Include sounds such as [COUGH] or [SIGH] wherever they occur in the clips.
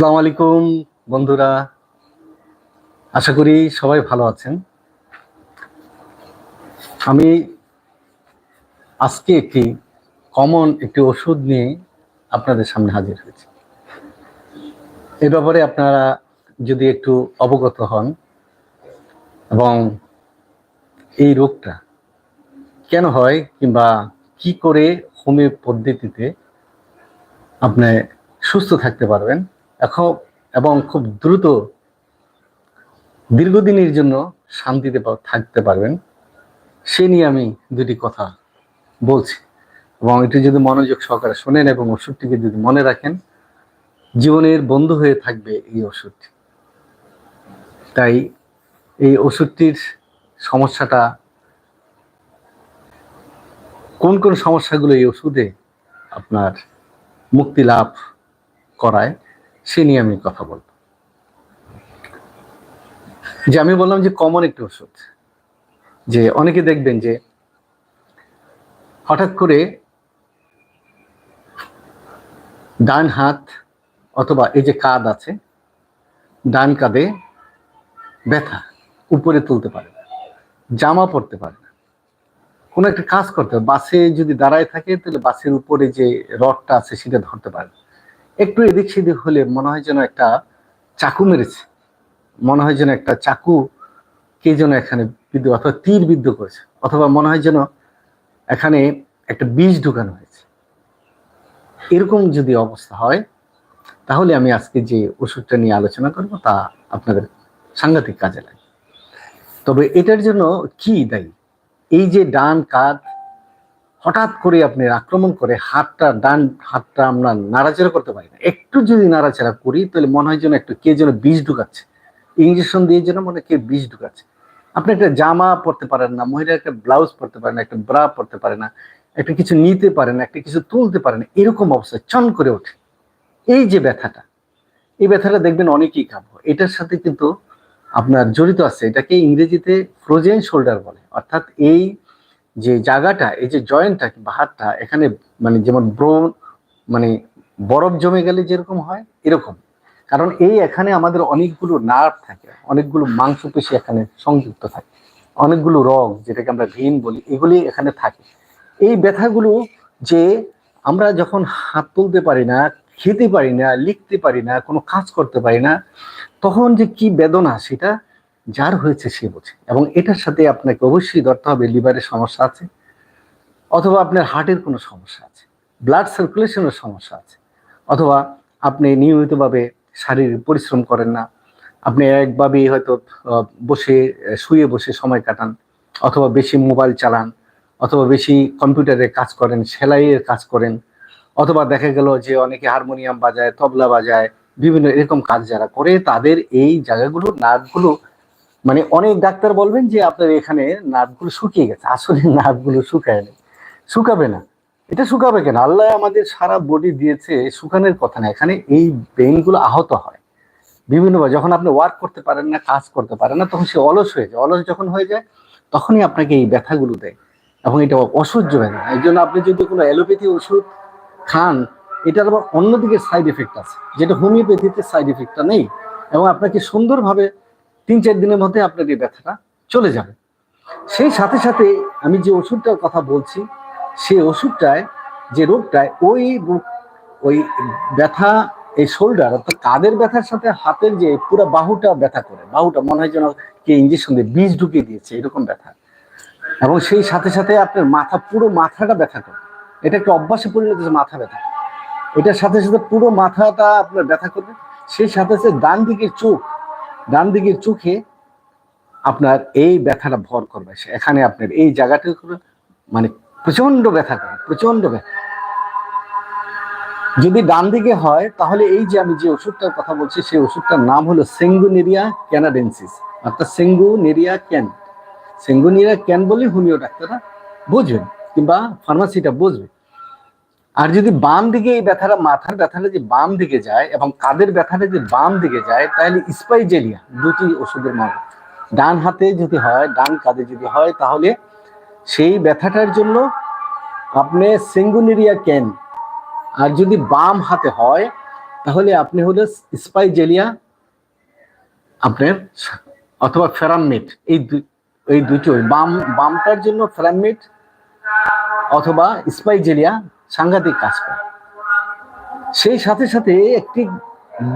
আসসালামু আলাইকুম, বন্ধুরা। আশা করি সবাই ভালো আছেন। আমি আজকে একটি কমন একটি ওষুধ নিয়ে আপনাদের সামনে হাজির হয়েছি। এ ব্যাপারে আপনারা যদি একটু অবগত হন এবং এই রোগটা কেন হয় কিংবা কি করে হোমিও পদ্ধতিতে আপনি সুস্থ থাকতে পারবেন এখন এবং খুব দ্রুত দীর্ঘদিনের জন্য শান্তিতে থাকতে পারবেন। সে নিয়ে আমি দুটি কথা বলছি। এবং এটি যদি মনোযোগ সহকারে শোনেন এবং ওষুধটিকে যদি মনে রাখেন, জীবনের বন্ধু হয়ে থাকবে এই ওষুধটি। তাই এই ওষুধটির সমস্যাটা, কোন কোন সমস্যাগুলো এই ওষুধে আপনার মুক্তি লাভ করায় সে নিয়ে আমি কথা বলব। যে আমি বললাম যে কমন একটি ওষুধ। যে অনেকে দেখবেন যে হঠাৎ করে ডান হাত অথবা এই যে কাঁধ আছে, ডান কাঁধে ব্যথা উপরে তুলতে পারে না, জামা পরতে পারে না। কোনো একটা কাজ করতে বাসে যদি দাঁড়ায় থাকে তাহলে বাসের উপরে যে রডটা আছে সেটা ধরতে পারে না। একটু এদিক সেদিক হলে মনে হয় যেন একটা চাকু মেরেছে। মনে হয় যেন একটা চাকু কে যেন এখানে বিদ্ধ অথবা তীর বিদ্ধ করেছে। অথবা মনে হয় যেন এখানে একটা বিষ ঢুকানো হয়েছে। এরকম যদি অবস্থা হয়, তাহলে আমি আজকে যে ওষুধটা নিয়ে আলোচনা করব তা আপনাদের সাংঘাতিক কাজে লাগে। তবে এটার জন্য কি দায়ী? এই যে ডান কাঁধ হঠাৎ করে আপনি আক্রমণ করে হাতটা, ডান হাতটা আমরা নাড়াচাড়া করতে পারি না। একটু যদি নাড়াচাড়া করি, তাহলে মনে হয় যেন একটু কে যেন বিষ ঢুকাচ্ছে। ইঞ্জেকশন দিয়ে যেন মনে কে বিষ ঢুকাচ্ছে। আপনি একটা জামা পরতে পারেন না মহিলা একটা ব্লাউজ পরতে পারে না, একটা ব্রা পরতে পারে না, একটা কিছু নিতে পারে না, একটা কিছু তুলতে পারে না, এরকম অবস্থায় চন করে ওঠে। এই যে ব্যথাটা, এই ব্যথাটা দেখবেন অনেকেই কাঁপবো এটার সাথে কিন্তু আপনার জড়িত আছে, এটাকে ইংরেজিতে ফ্রোজেন শোল্ডার বলে। অর্থাৎ এই যে জায়গাটা, এই যে জয়েন্টটা বা হাতটা, এখানে মানে যেমন ব্রো মানে বরফ জমে গেলে যেরকম হয়, এরকম। কারণ এই এখানে আমাদের অনেকগুলো নার্ভ থাকে, অনেকগুলো মাংসপেশি এখানে সংযুক্ত থাকে। অনেকগুলো রগ, যেটাকে আমরা ভেইন বলি, এগুলি এখানে থাকে। এই ব্যথাগুলো যে আমরা যখন হাত তুলতে পারি না, খেতে পারি না, লিখতে পারি না, কোনো কাজ করতে পারি না, তখন যে কি বেদনা সেটা যার হয়েছে সে বোঝে। এবং এটার সাথে আপনাকে অবশ্যই ধরতে হবে লিভারের সমস্যা আছে, অথবা আপনার হার্টের কোনো সমস্যা আছে ব্লাড সার্কুলেশনের সমস্যা আছে, অথবা আপনি নিয়মিতভাবে শারীরিক পরিশ্রম করেন না, আপনি একভাবেই হয়তো বসে, শুয়ে বসে সময় কাটান, অথবা বেশি মোবাইল চালান, অথবা বেশি কম্পিউটারে কাজ করেন, সেলাইয়ের কাজ করেন, অথবা দেখা গেল যে অনেকে হারমোনিয়াম বাজায়, তবলা বাজায়, বিভিন্ন এরকম কাজ যারা করে, তাদের এই জায়গাগুলো নার্ভগুলো মানে অনেক ডাক্তার বলবেন যে আপনার এখানে নার্ভগুলো শুকিয়ে গেছে। আসলে নার্ভগুলো শুকায় নেই শুকাবে না। এটা শুকাবে কেন? আল্লাহ আমাদের সারা বডি দিয়েছে শুকানোর কথা না। এখানে এই ব্রেনগুলো আহত হয়। বিভিন্নভাবে যখন আপনি ওয়ার্ক করতে পারেন না, কাজ করতে পারেন না, তখন সে অলস হয়ে যায়। অলস যখন হয়ে যায়, তখনই আপনাকে এই ব্যথাগুলো দেয় এবং এটা অসহ্য হয় না। এই জন্য আপনি যদি কোনো অ্যালোপ্যাথি ওষুধ খান, এটার আবার অন্যদিকে সাইড এফেক্ট আছে। যেটা হোমিওপ্যাথিতে সাইড এফেক্টটা নেই। এবং আপনাকে সুন্দরভাবে তিন চার দিনের মধ্যে আপনার এই ব্যথাটা চলে যাবে। সেই সাথে সাথে আমি যে ওষুধটার কথা বলছি, সেই ওষুধটায় যে রোগটায় ওই ওই ব্যথা, এই শোল্ডার অর্থাৎ কাঁধের ব্যথার সাথে হাতের যে পুরো বাহুটা ব্যথা করে, বাহুটা মনে হয় যেন কে ইঞ্জেকশন দিয়ে বীজ ঢুকিয়ে দিয়েছে, এরকম ব্যথা। এবং সেই সাথে সাথে আপনার মাথা, পুরো মাথাটা ব্যথা করে। এটা একটা অভ্যাসে পরিণত হয়েছে মাথা ব্যথা। এটার সাথে সাথে পুরো মাথাটা আপনার ব্যথা করবে। সেই সাথে সাথে ডান দিকের চোখ ডান দিকের চোখে আপনার এই ব্যথাটা ভর করবে। এখানে আপনার এই জায়গাটা মানে প্রচণ্ড ব্যথা করে প্রচণ্ড ব্যথা। যদি ডান দিকে হয়, তাহলে এই যে আমি যে ওষুধটার কথা বলছি, সেই ওষুধটার নাম হলো সেঙ্গুনেরিয়া ক্যানাডেন্সিস, অর্থাৎ সেঙ্গুনেরিয়া ক্যান। সেঙ্গুনেরিয়া ক্যান বলে হোমিও ডাক্তাররা বুঝবেন কিংবা ফার্মাসিটা বুঝবে আর যদি বাম দিকে এই ব্যথাটা, মাথার ব্যথাটা যে বাম দিকে যায় এবং কাঁধের ব্যথাটা যে বাম দিকে যায়, তাহলে স্পাইজেলিয়া দুটি ওষুধের নাম ডান হাতে যদি হয়, ডান কাঁধে যদি হয়, তাহলে সেই ব্যথাটার জন্য আপনি সেঙ্গুনেরিয়া ক্যান আর যদি বাম হাতে হয়, তাহলে আপনি হলো স্পাইজেলিয়া, আপনার অথবা ফেরামমেট এই এই দুটো, বাম, বামটার জন্য ফেরামমেট অথবা স্পাইজেলিয়া সাংঘাতিক কাজ করে। সেই সাথে সাথে একটি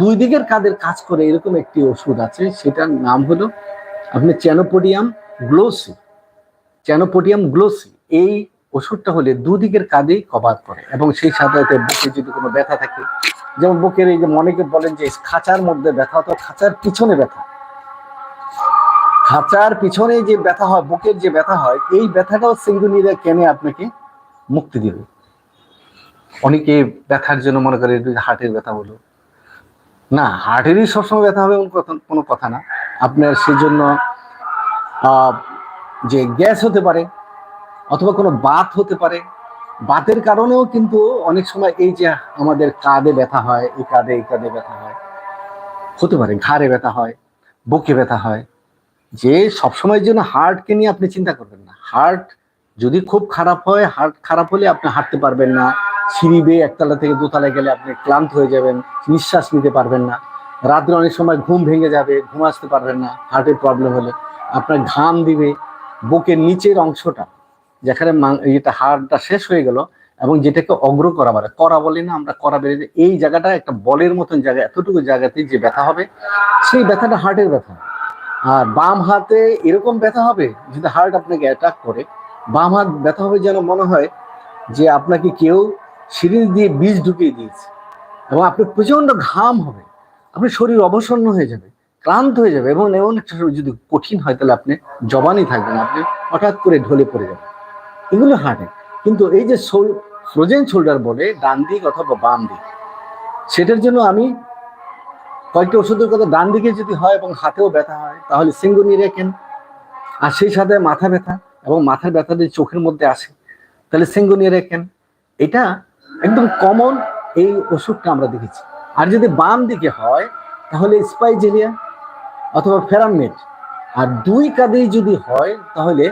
দুই দিকের কাদের কাজ করে এরকম একটি ওষুধ আছে, সেটার নাম হলো আপনি চ্যানোপোডিয়াম গ্লোসি। চ্যানোপোডিয়াম গ্লোসি, এই ওষুধটা হলে দুদিকের কাঁধেই কভার করে এবং সেই সাথে সাথে বুকে যদি কোনো ব্যথা থাকে, যেমন বুকের এই যে অনেকে বলেন যে খাঁচার মধ্যে ব্যথা অথবা খাঁচার পিছনে ব্যথা। খাঁচার পিছনে যে ব্যথা হয়, বুকের যে ব্যথা হয়, এই ব্যথাটাও সিঙ্গুনিরা কেনে আপনাকে মুক্তি দিবে। অনেকে ব্যথার জন্য মনে করে হার্টের ব্যথা বলো। না, হার্টেরই সবসময় ব্যথা হবে কোনো কথা না। আপনার সেজন্য যে গ্যাস হতে পারে, অথবা কোনো বাত হতে পারে, বাতের কারণেও কিন্তু অনেক সময় এই যে আমাদের কাঁধে ব্যথা হয়, এই কাঁধে এই কাঁধে ব্যথা হয়, হতে পারে ঘাড়ে ব্যথা হয়, বুকে ব্যথা হয়, যে সবসময়ের জন্য হার্টকে নিয়ে আপনি চিন্তা করবেন না। হার্ট যদি খুব খারাপ হয়, হার্ট খারাপ হলে আপনি হাঁটতে পারবেন না। সিঁড়ি বেয়ে একতলা থেকে দোতলায় গেলে আপনি ক্লান্ত হয়ে যাবেন, নিঃশ্বাস নিতে পারবেন না। রাত্রে অনেক সময় ঘুম ভেঙে যাবে, ঘুম আসতে পারবেন না হার্টের প্রবলেম হলে। আপনার ঘাম দিবে, বুকের নিচের অংশটা, যেখানে এটা হাড়টা শেষ হয়ে গেল এবং যেটাকে অগ্র করা বলে। করা বলে না, আমরা করা বেড়ে। এই জায়গাটা একটা বলের মতন জায়গা, এতটুকু জায়গাতে যে ব্যথা হবে, সেই ব্যথাটা হার্টের ব্যথা। আর বাম হাতে এরকম ব্যথা হবে, যদি হার্ট আপনাকে অ্যাটাক করে, বাম হাত ব্যথা হবে যেন মনে হয় যে আপনাকে কেউ সিরিঞ্জ দিয়ে বীজ ঢুকিয়ে দিয়েছে। এবং আপনার প্রচণ্ড ঘাম হবে। আপনার শরীর অবসন্ন হয়ে যাবে, ক্লান্ত হয়ে যাবে এবং এমন একটা শরীর যদি কঠিন হয় তাহলে আপনি জবানই থাকবেন, আপনি হঠাৎ করে ঢলে পড়ে যাবেন। এগুলো হার্টে কিন্তু এই যে ফ্রোজেন শোল্ডার বলে, ডান দিক অথবা বাম দিক, সেটার জন্য আমি কয়েকটা ওষুধের কথা ডান দিকে যদি হয় এবং হাতেও ব্যথা হয়, তাহলে সিঙ্গুনি রেখেন আর সেই সাথে মাথা ব্যথা এবং মাথার ব্যথা যদি চোখের মধ্যে আসে, তাহলে সিঙ্গুনি রেখেন এটা একদম কমন এই ওষুধটা আমরা দেখেছি। আর যদি বাম দিকে হয়, তাহলে স্পাইজেলিয়া অথবা ফেরামেট আর দুই কাঁধেই যদি হয়, তাহলে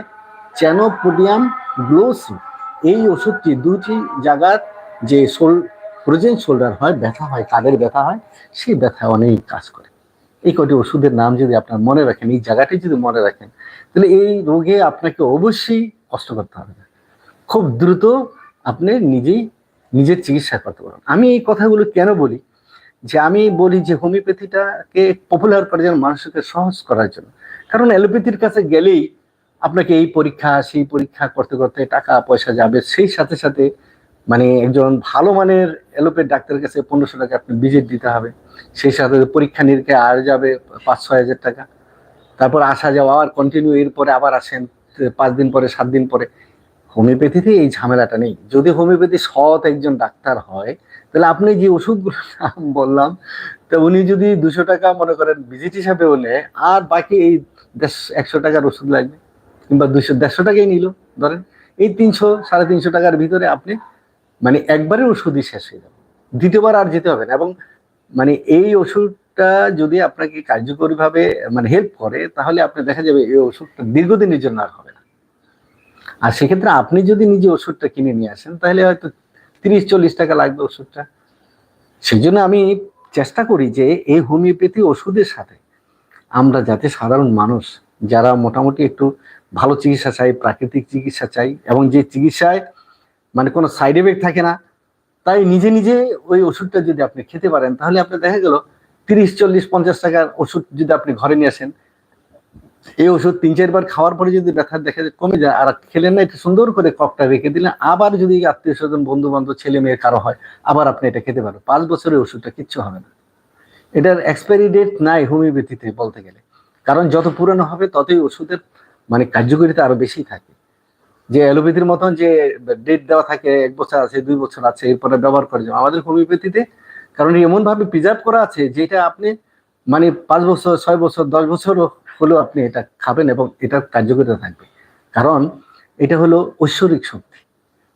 চ্যানোপোডিয়াম গ্লোসি এই ওষুধটি দুটি জায়গার যে শোল ফ্রোজেন শোল্ডার হয়, ব্যথা হয় কাঁধের ব্যথা হয়, সেই ব্যথা অনেক কাজ করে। এই কটি ওষুধের নাম যদি আপনার মনে রাখেন, এই জায়গাটি যদি মনে রাখেন, তাহলে এই রোগে আপনাকে অবশ্যই কষ্ট করতে হবে খুব দ্রুত আপনি নিজেই নিজের চিকিৎসা করতে পারেন আমি এই কথাগুলো কেন বলি? যে আমি বলি যে হোমিওপ্যাথিটাকে পপুলার করার জন্য, মানুষকে সহজ করার জন্য। কারণ অ্যালোপ্যাথির কাছে গেলেই আপনাকে এই পরীক্ষা, সেই পরীক্ষা করতে করতে টাকা পয়সা যাবে। সেই সাথে সাথে মানে একজন ভালো মানের অ্যালোপ্যাথ ডাক্তারের কাছে পনেরোশো টাকা আপনি ভিজিট দিতে হবে। সেই সাথে পরীক্ষা নিরীক্ষা আর যাবে পাঁচ ছয় হাজার টাকা। তারপর আসা যাওয়া আবার কন্টিনিউ এরপরে আবার আসেন, পাঁচ দিন পরে, সাত দিন পরে। হোমিওপ্যাথিতে এই ঝামেলাটা নেই। যদি হোমিওপ্যাথি সৎ একজন ডাক্তার হয়, তাহলে আপনি যে ওষুধগুলো নাম বললাম, তো উনি যদি দুশো টাকা মনে করেন ভিজিট হিসাবে হলে আর বাকি এই একশো টাকার ওষুধ লাগবে, কিংবা দুশো, দেড়শো টাকাই নিল, ধরেন। এই তিনশো, সাড়ে তিনশো টাকার ভিতরে আপনি মানে একবারে ওষুধই শেষ হয়ে যাবে। দ্বিতীয়বার আর যেতে হবে না, এবং মানে এই ওষুধটা যদি আপনাকে কার্যকরীভাবে মানে হেল্প করে, তাহলে আপনি দেখা যাবে এই ওষুধটা দীর্ঘদিনের জন্য আর হবে আর সেক্ষেত্রে আপনি যদি নিজে ওষুধটা কিনে নিয়ে আসেন, তাহলে হয়তো তিরিশ, চল্লিশ টাকা লাগবে ওষুধটা। সেই জন্য আমি চেষ্টা করি যে এই হোমিওপ্যাথি ওষুধের সাথে আমরা যাতে সাধারণ মানুষ, যারা মোটামুটি একটু ভালো চিকিৎসা চাই, প্রাকৃতিক চিকিৎসা চাই, এবং যে চিকিৎসায় মানে কোনো সাইড এফেক্ট থাকে না, তাই নিজে নিজে ওই ওষুধটা যদি আপনি খেতে পারেন, তাহলে আপনি দেখা গেল তিরিশ, চল্লিশ, পঞ্চাশ টাকার ওষুধ যদি আপনি ঘরে নিয়ে আসেন এই ওষুধ তিন চারবার খাওয়ার পরে যদি ব্যথা দেখা যায় কমে যায়, আর খেলেন না, একটু সুন্দর করে কপটা রেখে দিলেন আবার যদি আত্মীয় স্বজন বন্ধু বান্ধব ছেলে মেয়ে, কারও হয়, আবার আপনি এটা খেতে পারেন পাঁচ বছরের ওষুধটা কিচ্ছু হবে না। এটার এক্সপায়ারি ডেট নাই হোমিওপ্যাথিতে বলতে গেলে। কারণ যত পুরনো হবে, ততই ওষুধের মানে কার্যকারিতা আরও বেশি থাকে। যে অ্যালোপ্যাথির মতন যে ডেট দেওয়া থাকে, এক বছর আছে, দুই বছর আছে, এরপরে ব্যবহার করে যাবে আমাদের হোমিওপ্যাথিতে, কারণ এমন ভাবে প্রিজার্ভ করা আছে, যেটা আপনি মানে পাঁচ বছর, ছয় বছর, দশ বছর হলেও আপনি এটা খাবেন এবং এটার কার্যকারিতা থাকবে। কারণ এটা হলো ঐশ্বরিক শক্তি।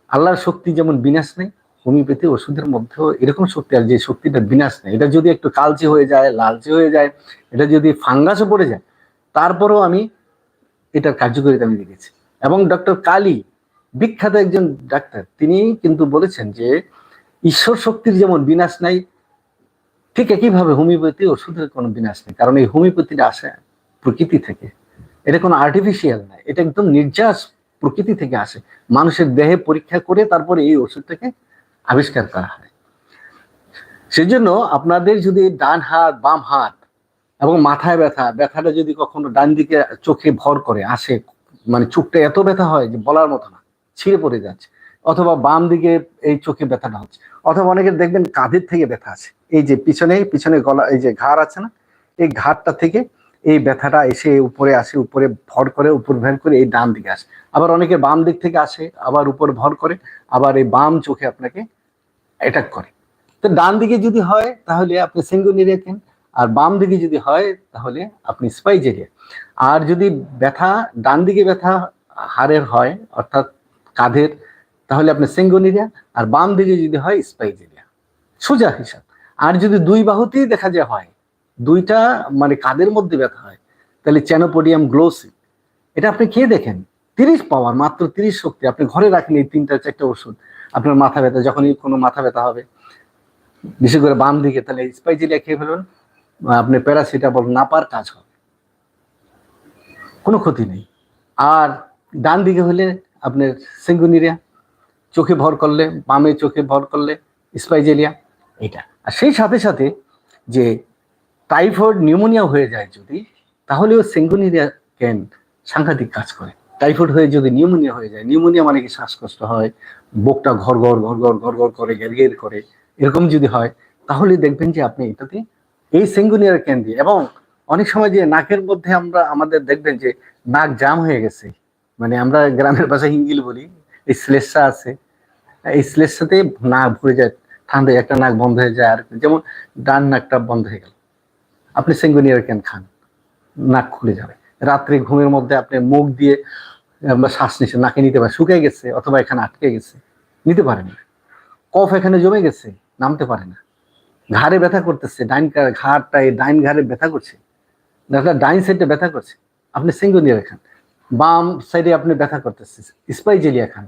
আল্লাহর শক্তি যেমন বিনাশ নেই, হোমিওপ্যাথি ওষুধের মধ্যেও এরকম শক্তি আর যে শক্তিটা বিনাশ নেই। এটা যদি একটু কালচে হয়ে যায়, লালচে হয়ে যায়, এটা যদি ফাঙ্গাসও পড়ে যায়, তারপরেও আমি এটার কার্যকারিতা আমি দেখেছি। এবং ডক্টর কালী, বিখ্যাত একজন ডাক্তার, তিনি কিন্তু বলেছেন যে ঈশ্বর শক্তির যেমন বিনাশ নাই ঠিক একইভাবে হোমিওপ্যাথি ওষুধের কোনো বিনাশ নেই কারণ এই হোমিওপ্যাথিটা আসে প্রকৃতি থেকে। এটা কোনো আর্টিফিশিয়াল নয়, এটা একদম নির্যাস প্রকৃতি থেকে আসে। মানুষের দেহে পরীক্ষা করে তারপরে এই ওষুধটাকে আবিষ্কার করা হয়। সেজন্য আপনাদের যদি ডান হাত, বাম হাত এবং মাথায় ব্যথা, ব্যথাটা যদি কখনো ডান দিকে চোখে ভর করে, আসে মানে চোখটা এত ব্যথা হয় যে বলার মতো না, ছিঁড়ে পড়ে যাচ্ছে। অথবা বাম দিকে এই চোখে ব্যথাটা হচ্ছে। অথবা অনেকের দেখবেন কাঁধের থেকে ব্যথা আছে। এই যে পিছনে পিছনে গলা, এই যে ঘাড় আছে না, এই ঘাড়টা থেকে এই ব্যথাটা এসে উপরে আসে, উপরে ভর করে, উপর ভর করে এই ডান দিকে আসে। আবার অনেকে বাম দিক থেকে আসে, আবার উপর ভর করে, আবার এই বাম চোখে আপনাকে অ্যাটাক করে। তো ডান দিকে যদি হয়, তাহলে আপনি সিঙ্গুনিরিয়া কেন আর বাম দিকে যদি হয়, তাহলে আপনি স্পাইজেরিয়া। আর যদি ব্যথা, ডান দিকে ব্যথা হাড়ের হয়, অর্থাৎ কাঁধের তাহলে আপনি সেঙ্গোনিরিয়া আর বাম দিকে যদি হয় স্পাইজেরিয়া সোজা হিসাব। আর যদি দুই বাহুতেই দেখা যায় হয়, দুইটা মানে কাদের মধ্যে ব্যথা হয়, তাহলে চ্যানোপোডিয়াম গ্লোসি এটা আপনি খেয়ে দেখেন? তিরিশ পাওয়ার, মাত্র তিরিশ শক্তি। আপনি ঘরে রাখেন এই তিনটা চারটা ওষুধ, আপনার মাথা ব্যথা, যখনই কোনো মাথা ব্যথা হবে, বিশেষ করে বাম দিকে, তাহলে স্পাইজেরিয়া খেয়ে ফেলুন। আপনি প্যারাসিটামল নাপার কাজ হবে। কোনো ক্ষতি নেই। আর ডান দিকে হলে আপনার সেঙ্গুনিরিয়া চোখে ভর করলে বামে চোখে ভর করলে স্পাইজেলিয়া। এটা। আর সেই সাথে সাথে যে টাইফয়েড নিউমোনিয়া হয়ে যায় যদি তাহলেও সেঙ্গুনিরিয়া ক্যান সাংঘাতিক কাজ করে। টাইফয়েড হয়ে যদি নিউমোনিয়া হয়ে যায় নিউমোনিয়া মানে কি শ্বাসকষ্ট হয় বুকটা ঘর ঘর ঘর ঘর ঘর ঘর করে গের গের করে এরকম যদি হয় তাহলে দেখবেন যে আপনি এটাতে এই সেঙ্গুনিয়ার ক্যান দিয়ে এবং অনেক সময় যে নাকের মধ্যে আমরা আমাদের দেখবেন যে নাক জাম হয়ে গেছে। মানে আমরা গ্রামের ভাষায় হিঙ্গিল বলি এই শ্লেষা আছে। এই শ্লেষাতে নাক ভরে যায় ঠান্ডায় একটা নাক বন্ধ হয়ে যায়, আর যেমন ডান নাকটা বন্ধ হয়ে গেল। আপনি সেঙ্গুনিয়ার ক্যান খান, নাক খুলে যাবে। রাত্রে ঘুমের মধ্যে আপনি মুখ দিয়ে শ্বাস নিচ্ছে নাকে নিতে পারে শুকিয়ে গেছে অথবা এখানে আটকে গেছে, নিতে পারে না। কফ এখানে জমে গেছে, নামতে পারে না। ঘাড়ে ব্যথা করতেছে, ডাইন ঘাড়টা, এই ডাইন ঘাড়ে ব্যথা করছে দেখা ডাইন সাইডে ব্যথা করছে, আপনি সিঙ্গোনিয়া খান। বাম সাইডে আপনি ব্যথা করতেছে, স্পাইজেলিয়া খান।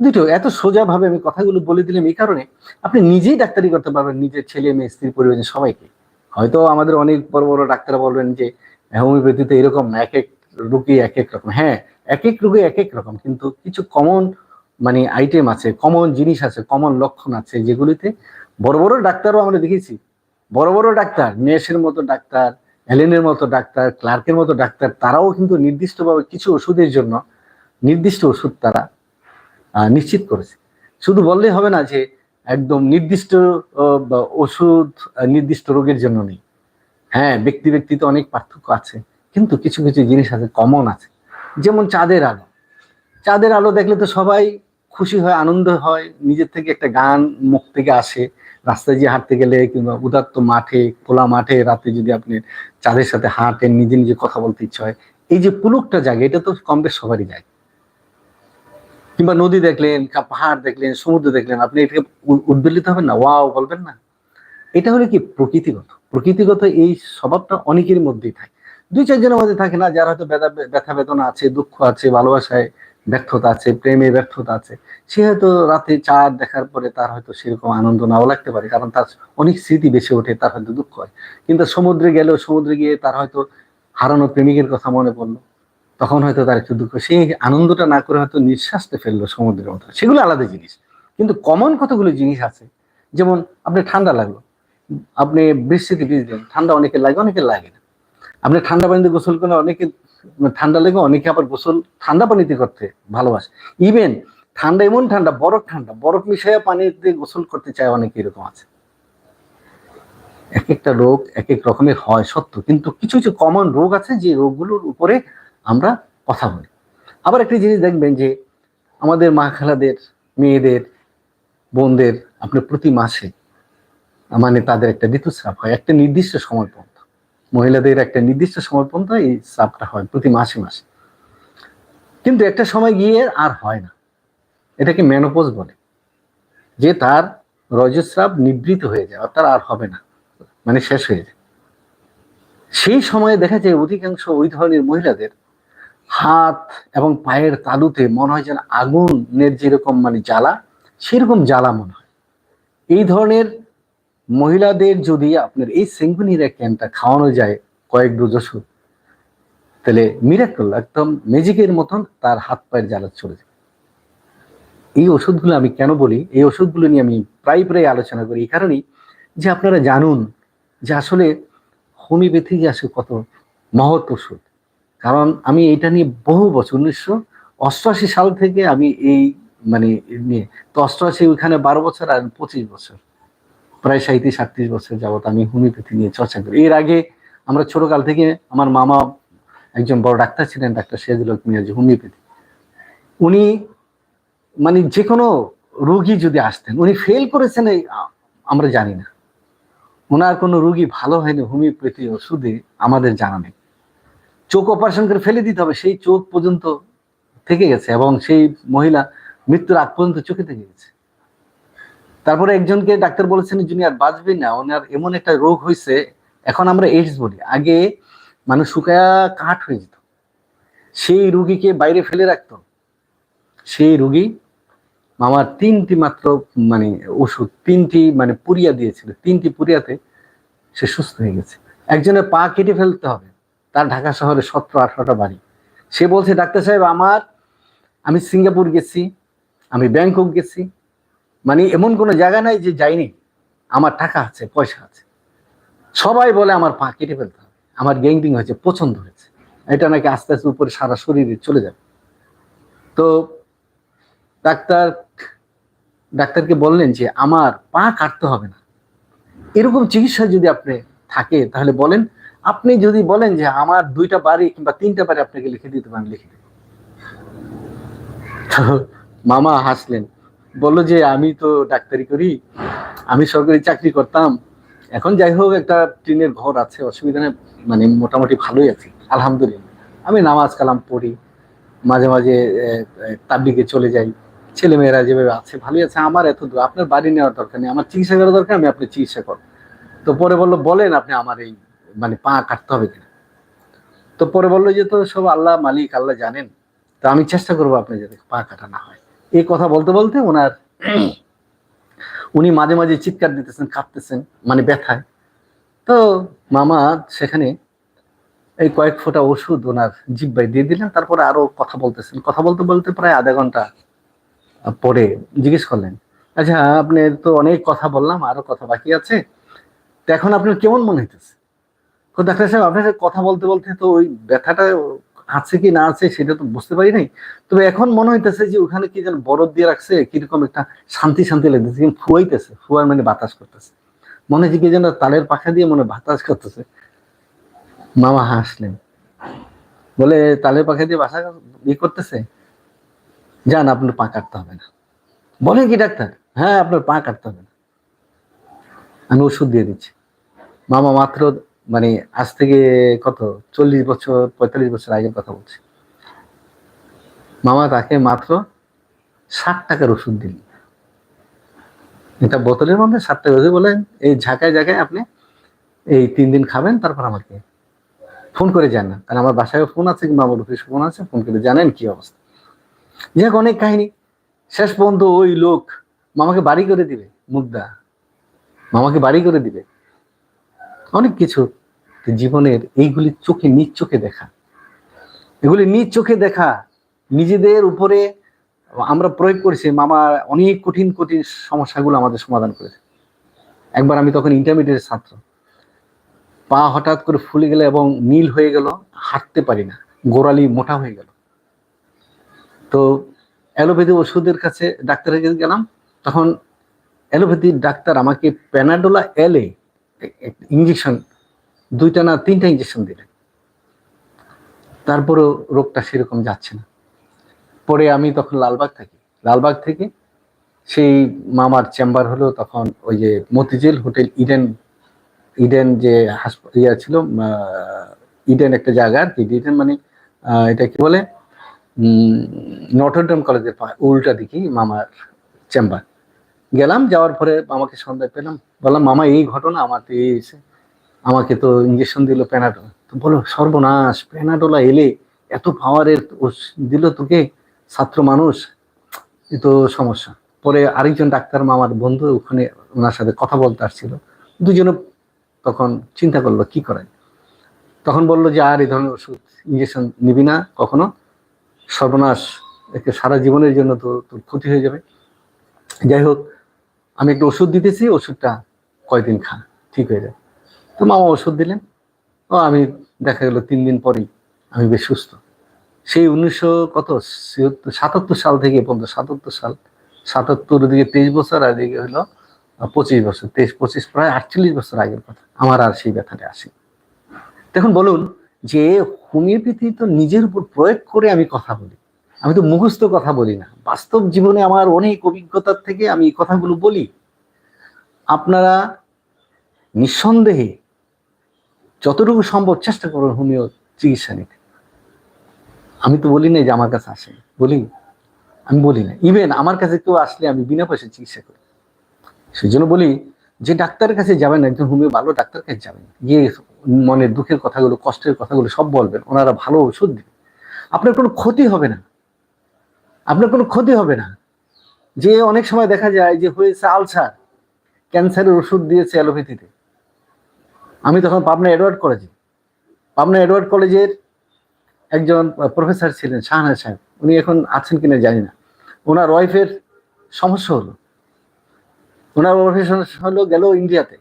দুটো, এত সোজা ভাবে আমি কথাগুলো বলে দিলাম এই কারণে আপনি নিজেই ডাক্তারি করতে পারবেন, নিজের ছেলে মেয়ে, স্ত্রী পরিবারের সবাইকে। হয়তো আমাদের অনেক বড় বড় ডাক্তার বলবেন যে, হোমিওপ্যাথিতে এরকম এক এক রুগী এক এক রকম। হ্যাঁ এক এক রোগে এক এক রকম, কিন্তু কিছু কমন মানে আইটেম আছে কমন জিনিস আছে কমন লক্ষণ আছে, যেগুলিতে বড় বড় ডাক্তারও আমরা দেখেছি। বড় বড় ডাক্তার নেসের মতো ডাক্তার অ্যালেনের মতো ডাক্তার, ক্লার্কের মতো ডাক্তার, তারাও কিন্তু নির্দিষ্টভাবে কিছু ওষুধের জন্য, নির্দিষ্ট ওষুধ তারা নিশ্চিত করেছে। শুধু বললেই হবে না যে একদম নির্দিষ্ট ওষুধ নির্দিষ্ট রোগের জন্য নেই। হ্যাঁ ব্যক্তি ব্যক্তিতে অনেক পার্থক্য আছে, কিন্তু কিছু কিছু জিনিস আছে কমন আছে। যেমন চাঁদের আলো। চাঁদের আলো দেখলে তো সবাই খুশি হয়, আনন্দ হয়, নিজের থেকে একটা গান মুখ থেকে আসে, রাস্তায় যে হাঁটতে গেলে কিংবা উদাত্ত মাঠে, খোলা মাঠে রাতে যদি আপনি চাঁদের সাথে হাঁটেন, নিজে নিজে কথা বলতে ইচ্ছা হয়, এই যে পুলকটা জায়গা এটা তো কম বেশ সবারই যায় কিংবা নদী দেখলেন পাহাড় দেখলেন, সমুদ্র দেখলেন, আপনি এটাকে উদ্বেলিত হবেন না? ওয়াও, বলবেন না। এটা হলো কি? প্রকৃতিগত। প্রকৃতিগত এই স্বভাবটা অনেকের মধ্যেই থাকে। দুই চারজনের মধ্যে থাকে না, যার হয়তো ব্যথা বেদনা আছে, দুঃখ আছে, ভালোবাসায় ব্যর্থতা আছে, প্রেমে ব্যর্থতা আছে। সে হয়তো রাতে চাঁদ দেখার পরে তার হয়তো সেরকম আনন্দ নাও লাগতে পারে, কারণ তার অনেক স্মৃতি বেশি ওঠে, তার হয়তো দুঃখ হয়। কিন্তু সমুদ্রে গেলেও সমুদ্রে গিয়ে তার হয়তো হারানো প্রেমিকের কথা মনে পড়ল। তখন হয়তো তার একটু দুঃখ, সেই আনন্দটা না করে হয়তো নিঃশ্বাসতে ফেলল সমুদ্রের মতো। সেগুলো আলাদা জিনিস। কিন্তু কমন কতগুলো জিনিস আছে? যেমন আপনি ঠান্ডা লাগল। আপনি বৃষ্টিতে ভিজলেন, ঠান্ডা অনেকে লাগে অনেকে লাগে না। আপনি ঠান্ডা পানিতে গোসল করলে অনেকে ঠান্ডা লেগে অনেকে আবার গোসল ঠান্ডা পানিতে করতে ভালোবাসে। ইভেন ঠান্ডা এমন ঠান্ডা, বরফ ঠান্ডা, বরফ মিশাইয়া পানিতে গোসল করতে চায় অনেকে এরকম আছে। এক একটা রোগ এক এক রকমের হয় সত্য। কিন্তু কিছু কিছু কমন রোগ আছে যে রোগগুলোর উপরে আমরা কথা বলি। আবার একটি জিনিস দেখবেন যে আমাদের মা খালাদের, মেয়েদের, বোনদের আপনি প্রতি মাসে মানে তাদের একটা ঋতুস্রাপ হয়, একটা নির্দিষ্ট সময় পর্যন্ত। মহিলাদের একটা নির্দিষ্ট সময় পর্যন্ত এই স্রাপটা হয়, প্রতি মাসে মাসে। কিন্তু একটা সময় গিয়ে আর হয় না। এটাকে মেনোপোজ বলে। যে তার রজস্রাব নিবৃত হয়ে যায়, অর্থাৎ আর হবে না মানে শেষ হয়ে যায়। সেই সময়ে দেখা যায় অধিকাংশ ওই ধরনের মহিলাদের হাত এবং পায়ের তালুতে মনে হয় যেন আগুনের যেরকম মানে জ্বালা, সেরকম জ্বালা মনে হয়। এই ধরনের মহিলাদের যদি আপনার এই সেঙ্গুনিরা ক্যানটা খাওয়ানো যায় কয়েক ডোজ ওষুধ তাহলে মিরাকল একদম ম্যাজিকের মতন তার হাত পায়ের জ্বালা চলে যায়। এই ওষুধগুলো আমি কেন বলি? এই ওষুধগুলো নিয়ে আমি প্রায় প্রায় আলোচনা করি। এই কারণেই যে আপনারা জানুন যে আসলে হোমিওপ্যাথি আসলে কত মহৎ ওষুধ। কারণ আমি এটা নিয়ে বহু বছর, উনিশশো অষ্টআশি সাল থেকে আমি এই মানে নিয়ে, তো অষ্টআশি ওইখানে বারো বছর আর পঁচিশ বছর। প্রায় সাঁত্রিশ আটত্রিশ বছর যাবত আমি হোমিওপ্যাথি নিয়ে চর্চা করি। এর আগে আমরা ছোটকাল থেকে আমার মামা একজন বড় ডাক্তার ছিলেন, ডাক্তার সিরাজুল মিয়াজি, হোমিওপ্যাথি। উনি মানে যে কোনো রোগী যদি আসতেন, উনি ফেল করেছেন এই আমরা জানি না। ওনার কোনো রুগী ভালো হয়নি, হোমিওপ্যাথি ওষুধে আমাদের জানা নেই। চোখ অপারেশন করে ফেলে দিতে হবে, সেই চোখ পর্যন্ত থেকে গেছে এবং সেই মহিলা মৃত্যুর আগ পর্যন্ত চোখে থেকে গেছে। তারপরে একজনকে ডাক্তার বলেছেন, যিনি আর বাঁচবেন না, ওনার এমন একটা রোগ হয়েছে এখন আমরা এইডস বলি। আগে মানুষ শুকায়া কাঠ হয়ে যেত। সেই রুগীকে বাইরে ফেলে রাখতো। সেই রুগী আমার তিনটি মাত্র মানে ওষুধ, তিনটি মানে পুরিয়া দিয়েছিল। তিনটি পুরিয়াতে সে সুস্থ হয়ে গেছে। একজনের পা কেটে ফেলতে হবে। তার ঢাকা শহরে সতেরো আঠারোটা বাড়ি। সে বলছে, ডাক্তার সাহেব, আমার, আমি সিঙ্গাপুর গেছি, আমি ব্যাংকক গেছি। মানে এমন কোনো জায়গা নাই যে যাইনি। আমার টাকা আছে, পয়সা আছে। সবাই বলে আমার পা কেটে ফেলতে হবে। আমার গ্যাংটিং হয়েছে, পছন্দ হয়েছে। এটা নাকি আস্তে আস্তে উপরে সারা শরীরে চলে যাবে। তো ডাক্তার, ডাক্তারকে বললেন যে, আমার পা কাটতে হবে না। এরকম চিকিৎসা যদি আপনি থাকে, তাহলে বলেন আপনি যদি বলেন যে আমার দুইটা বাড়ি কিংবা তিনটা বাড়ি আপনাকে লিখে দিতে পারেন, লিখে দেব তো মামা হাসলেন, বলল যে আমি তো ডাক্তারি করি, আমি সরকারি চাকরি করতাম, এখন যাই হোক একটা টিনের ঘর আছে, অসুবিধা নেই মানে মোটামুটি ভালোই আছি, আলহামদুলিল্লাহ। আমি নামাজ কালাম পড়ি, মাঝে মাঝে তাবলিগে চলে যাই ছেলে মেয়েরা যেভাবে আছে, ভালোই আছে, আমার এত দূর, আপনার বাড়ি নেওয়ার দরকার নেই, আমার চিকিৎসা করার দরকার, আমি আপনি চিকিৎসা করো তো পরে বলল, বলেন আপনি আমার এই মানে পা কাটতে হবে কিনা। তো পরে বলল যে, তো সব আল্লাহ মালিক, আল্লাহ জানেন। তো আমি চেষ্টা করব আপনি যাতে পা কাটা না হয়। এই কথা বলতে বলতে ওনার [CLEARS THROAT] উনি মাঝে মাঝে চিৎকার দিতেছেন কাঁপতেছেন মানে ব্যথায়। তো মামা সেখানে এই কয়েক ফোঁটা ওষুধ ওনার জিব্বাই দিয়ে দিলেন। তারপরে আরও কথা বলতেছেন। কথা বলতে বলতে প্রায় আধা ঘণ্টা পরে জিজ্ঞেস করলেন আচ্ছা আপনি তো অনেক কথা বললাম, আরও কথা বাকি আছে। এখন আপনার কেমন মনে হইতেছে? ডাক্তার সাহেব, আপনার কথা বলতে বলতে তো ওই ব্যথাটা আছে কি না আছে সেটা তো বুঝতে পারি নাই। তবে এখন মনে হইতেছে যে ওখানে কি যেন বরফ দিয়ে রাখছে, কীরকম একটা শান্তি শান্তি লাগতেছে, কিন্তু ফুয়াইতেছে, ফুয়ার মানে বাতাস করতেছে। মনে হচ্ছে কি যেন তালের পাখা দিয়ে মনে বাতাস করতেছে। মামা হাসলেন। বলে, তালের পাখা দিয়ে বাসা ইয়ে করতেছে? যান, আপনার পা কাটতে হবে না। বলে কি ডাক্তার? হ্যাঁ আপনার পা কাটতে হবে না। আমি ওষুধ দিয়ে দিচ্ছি। মামা মাত্র মানে আজ থেকে কত? চল্লিশ বছর, পঁয়তাল্লিশ বছর আগের কথা বলছি। মামা তাকে মাত্র ষাট টাকার ওষুধ দিল এটা বোতলের মধ্যে ষাট টাকা ওষুধ বলেন, এই ঝাঁকায় ঝাঁকায় আপনি এই তিন দিন খাবেন, তারপর আমাকে ফোন করে জানান। কারণ আমার বাসায় ফোন আছে কিংবা আমার অফিসে ফোন আছে, ফোন করে জানেন কি অবস্থা। যাই হোক, অনেক কাহিনী। শেষ পর্যন্ত ওই লোক মামাকে বাড়ি করে দিবে মুগ্ধা মামাকে বাড়ি করে দিবে। অনেক কিছু জীবনের এইগুলি চোখে নিজ চোখে দেখা। এগুলি নিজ চোখে দেখা, নিজেদের উপরে আমরা প্রয়োগ করেছি, মামা অনেক কঠিন কঠিন সমস্যাগুলো আমাদের সমাধান করেছে। একবার আমি তখন ইন্টারমিডিয়েট ছাত্র। পা হঠাৎ করে ফুলে গেল এবং নীল হয়ে গেল, হাঁটতে পারি না, গোড়ালি মোটা হয়ে গেল। তো অ্যালোপ্যাথি ওষুধের কাছে ডাক্তারের কাছে গেলাম, তখন অ্যালোপ্যাথি ডাক্তার আমাকে প্যানাডোলা এলে ইঞ্জেকশন, দুইটা না তিনটা ইঞ্জেকশন দিলেন। তারপরেও রোগটা সেরকম যাচ্ছে না। পরে আমি তখন লালবাগ থাকি। লালবাগ থেকে সেই মামার চেম্বার হলো তখন ওই যে মতিঝিল হোটেল ইডেন ইডেন যে ইয়া ছিল ইডেন একটা জায়গা আর কি, ইডেন মানে এটা কি বলে? নটরডেম কলেজের উল্টা দিকে মামার চেম্বার। গেলাম, যাওয়ার পরে মামাকে সন্ধ্যায় পেলাম। বললাম, মামা, এই ঘটনা আমার তো এই। আমাকে তো ইঞ্জেকশন দিল প্যানাডোল তো বলো সর্বনাশ প্যানাডোলা এলে এত পাওয়ারের দিল তোকে, ছাত্র মানুষ, এ তো সমস্যা। পরে আরেকজন ডাক্তার মামার বন্ধু ওখানে ওনার সাথে কথা বলতে আসছিল। দুজনে তখন চিন্তা করল, কি করে তখন বলল যে, আর এই ধরনের ওষুধ ইঞ্জেকশন নিবি না কখনো। সর্বনাশ, একে সারা জীবনের জন্য তো তোর ক্ষতি হয়ে যাবে। যাই হোক আমি একটা ওষুধ দিতেছি, ওষুধটা কয়দিন খা ঠিক হয়ে যাবে তো মামা ওষুধ দিলেন। ও, আমি দেখা গেল তিন দিন পরেই আমি বেশ সুস্থ। সেই উনিশশো কত? সাতাত্তর সাল থেকে পর্যন্ত সাতাত্তর সাল। সাতাত্তর দিকে তেইশ বছর, আর এদিকে হলো পঁচিশ বছর। তেইশ, পঁচিশ, প্রায় আটচল্লিশ বছর আগের কথা। আমার আর সেই ব্যথাটা আসে। দেখুন বলুন যে, হোমিওপ্যাথি তো নিজের উপর প্রয়োগ করে আমি কথা বলি। আমি তো মুখস্থ কথা বলি না। বাস্তব জীবনে আমার অনেক অভিজ্ঞতার থেকে আমি এই কথাগুলো বলি। আপনারা নিঃসন্দেহে যতটুকু সম্ভব চেষ্টা করুন হোমিও চিকিৎসা নিতে। আমি তো বলি না যে আমার কাছে আসেন। বলি আমি বলি না ইভেন আমার কাছে কেউ আসলে আমি বিনা পয়সা চিকিৎসা করি। সেই জন্য বলি যে ডাক্তারের কাছে যাবেন একজন হোমিও ভালো ডাক্তার কাছে যাবেন। গিয়ে মনের দুঃখের কথাগুলো, কষ্টের কথাগুলো সব বলবেন। ওনারা ভালো ওষুধ দিবে আপনার কোনো ক্ষতি হবে না। আপনার কোনো ক্ষতি হবে না। যে অনেক সময় দেখা যায় যে হয়েছে আলসার, ক্যান্সারের ওষুধ দিয়েছে অ্যালোপ্যাথিতে। আমি তখন পাবনা এডওয়ার্ড কলেজে। পাবনা এডওয়ার্ড কলেজের একজন প্রফেসর ছিলেন শাহানা সাহেব। উনি এখন আছেন কিনা জানি না। ওনার ওয়াইফের সমস্যা হলো। ওনার সমস্যা হলো গেল ইন্ডিয়াতে।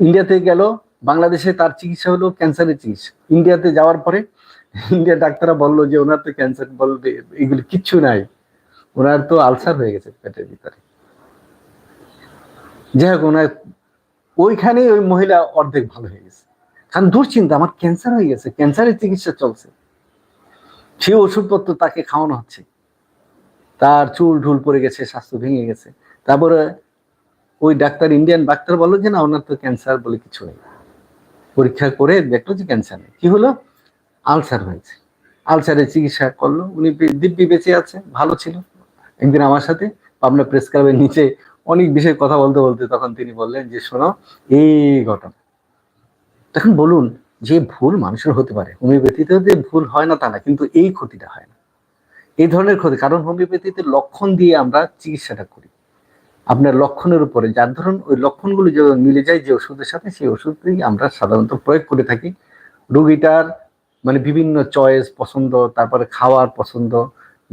ইন্ডিয়াতে গেল, বাংলাদেশে তার চিকিৎসা হলো ক্যান্সারের চিকিৎসা। ইন্ডিয়াতে যাওয়ার পরে ইন্ডিয়ার ডাক্তাররা বলল যে ওনার তো ক্যান্সার বলবে, এগুলি কিচ্ছু নাই। ওনার তো আলসার হয়ে গেছে পেটের ভিতরে। যাই হোক, ওনার ওইখানে ওই মহিলা অর্ধেক ভালো হয়ে গেছে। কারণ দুশ্চিন্তা, আমার ক্যান্সার হয়ে গেছে ক্যান্সারের চিকিৎসা চলছে। সে ওষুধপত্র তাকে খাওয়ানো হচ্ছে। তার চুল ঢুল পড়ে গেছে, স্বাস্থ্য ভেঙে গেছে। তারপরে ওই ডাক্তার, ইন্ডিয়ান ডাক্তার বলল যে না, ওনার তো ক্যান্সার বলে কিছু নেই। পরীক্ষা করে দেখল যে ক্যান্সার নেই। কি হলো? আলসার হয়েছে। আলসারের চিকিৎসা করল। উনি দিব্যি বেঁচে আছে, ভালো ছিল। একদিন আমার সাথে পাবনা প্রেস ক্লাবের নিচে অনেক বিষয়ে কথা বলতে বলতে তখন তিনি বললেন যে, শোনো, এই ঘটনা। তখন বলুন, যে ভুল মানুষের হতে পারে, হোমিওপ্যাথিতে যে ভুল হয় না তা না, কিন্তু এই ক্ষতিটা হয় না। এই ধরনের ক্ষতি, কারণ হোমিওপ্যাথিতে লক্ষণ দিয়ে আমরা চিকিৎসাটা করি। আপনার লক্ষণের উপরে, যার ধরুন ওই লক্ষণগুলো যে মিলে যায় যে ওষুধের সাথে, সেই ওষুধই আমরা সাধারণত প্রয়োগ করে থাকি। রোগীটার মানে বিভিন্ন চয়েস পছন্দ, তারপরে খাওয়ার পছন্দ,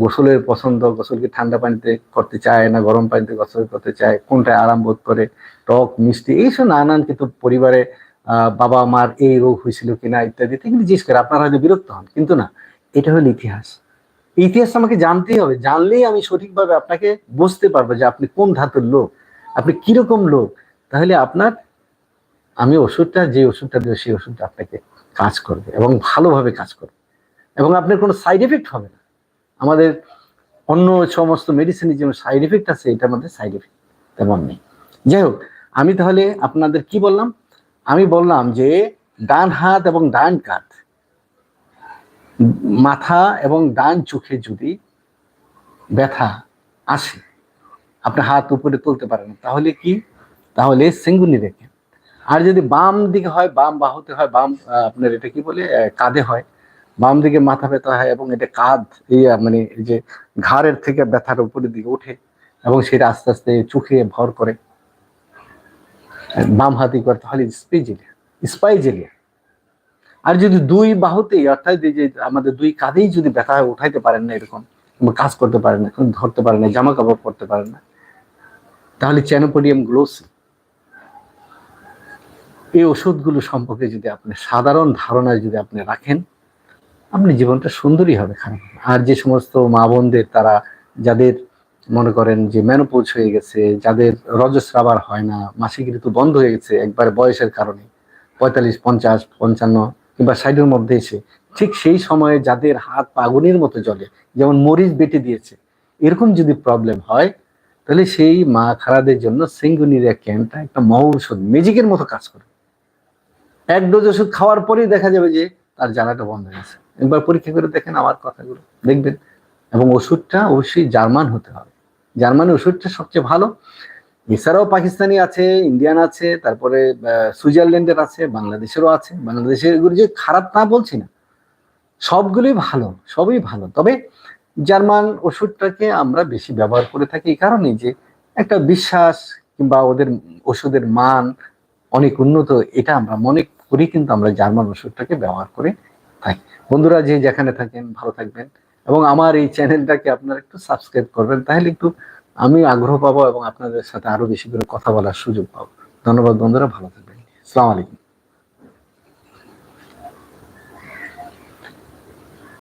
গোসলের পছন্দ গোসলকে ঠান্ডা পানিতে করতে চায় না গরম পানিতে গোসল করতে চায়, কোনটায় আরাম বোধ করে, টক, মিষ্টি, এইসব নানান কিন্তু পরিবারে বাবা মার এই রোগ হয়েছিল কিনা ইত্যাদি থেকে জিজ্ঞেস করে, আপনারা হয়তো বিরক্ত হন। কিন্তু না, এটা হলো ইতিহাস। ইতিহাস আমাকে জানতেই হবে, জানলেই আমি সঠিকভাবে আপনাকে বুঝতে পারব যে আপনি কোন ধাতুর লোক, আপনি কীরকম লোক, তাহলে আপনার, আমি ওষুধটা, যে ওষুধটা দেবো সেই ওষুধটা আপনাকে কাজ করবে এবং ভালোভাবে কাজ করবে। এবং আপনার কোনো সাইড এফেক্ট হবে না। আমাদের অন্য সমস্ত মেডিসিনের যেমন সাইড এফেক্ট আছে, এটার মধ্যে সাইড এফেক্ট তেমন নেই। যাই হোক, আমি তাহলে আপনাদের কি বললাম? আমি বললাম যে ডান হাত এবং ডান কাঁধ, মাথা এবং ডান চোখে যদি ব্যথা আসে আপনি হাত উপরে তুলতে পারেন, তাহলে কি? তাহলে সেঙ্গুনি রেখে। আর যদি বাম দিকে হয়, বাম বাহুতে হয়, বাম আপনার এটা কি বলে কাঁধে হয়, বাম দিকে মাথা ব্যথা হয় এবং এটা কাঁধ, এই মানে এই যে ঘাড়ের থেকে ব্যথার উপরের দিকে ওঠে এবং সেটা আস্তে আস্তে চোখে ভর করে। বাম হাতি করে তাহলে স্পাইজেলিয়া স্পাইজেলিয়া। আর যদি দুই বাহুতেই, অর্থাৎ যে আমাদের দুই কাঁধেই যদি ব্যথা হয় উঠাইতে পারেন না এরকম কাজ করতে পারেন না, ধরতে পারেন না, জামা কাপড় পরতে পারেন না, তাহলে চ্যানোপোডিয়াম গ্লোসি এই ওষুধগুলো সম্পর্কে যদি আপনি সাধারণ ধারণা যদি আপনি রাখেন, আপনি জীবনটা সুন্দরই হবে, খারাপ আর যে সমস্ত মা বোনদের তারা যাদের মনে করেন যে মেনোপোজ হয়ে গেছে, যাদের রজস্রাবার হয় না, মাসিক ঋতু বন্ধ হয়ে গেছে, একবার বয়সের কারণে, পঁয়তাল্লিশ, পঞ্চাশ, পঞ্চান্ন কিংবা ষাটের মধ্যে এসে, ঠিক সেই সময়ে যাদের হাত পাগুনির মতো জ্বলে, যেমন মরিচ বেটে দিয়েছে, এরকম যদি প্রবলেম হয়, তাহলে সেই মা খারাদের জন্য সিঙ্গুনিরিয়া ক্যানটা, একটা মহৌষধ ম্যাজিকের মতো কাজ করে। এক ডোজ ওষুধ খাওয়ার পরেই দেখা যাবে যে তার জ্বালাটা বন্ধ হয়ে গেছে। একবার পরীক্ষা করে দেখেন আমার কথাগুলো। দেখবেন? এবং ওষুধটা অবশ্যই জার্মান হতে হবে। জার্মানি ওষুধটা সবচেয়ে ভালো। এছাড়াও পাকিস্তানি আছে, ইন্ডিয়ান আছে, তারপরে সুইজারল্যান্ডের আছে, বাংলাদেশেরও আছে। বাংলাদেশের এগুলো যে খারাপ না বলছি না। সবগুলোই ভালো, সবই ভালো। তবে জার্মান ওষুধটাকে আমরা বেশি ব্যবহার করে থাকি এই কারণে যে একটা বিশ্বাস কিংবা ওদের ওষুধের মান অনেক উন্নত, এটা আমরা মনে করি, কিন্তু আমরা জার্মান ওষুধটাকে ব্যবহার করে থাকি। বন্ধুরা, যে যেখানে থাকেন, ভালো থাকবেন। এবং আমার এই চ্যানেলটাকে আপনারা একটু সাবস্ক্রাইব করবেন, তাহলে একটু আমি আগ্রহ পাবো এবং আপনাদের সাথে আরও বেশি করে কথা বলার সুযোগ পাবো। ধন্যবাদ বন্ধুরা, ভালো থাকবেন। আসসালামু আলাইকুম।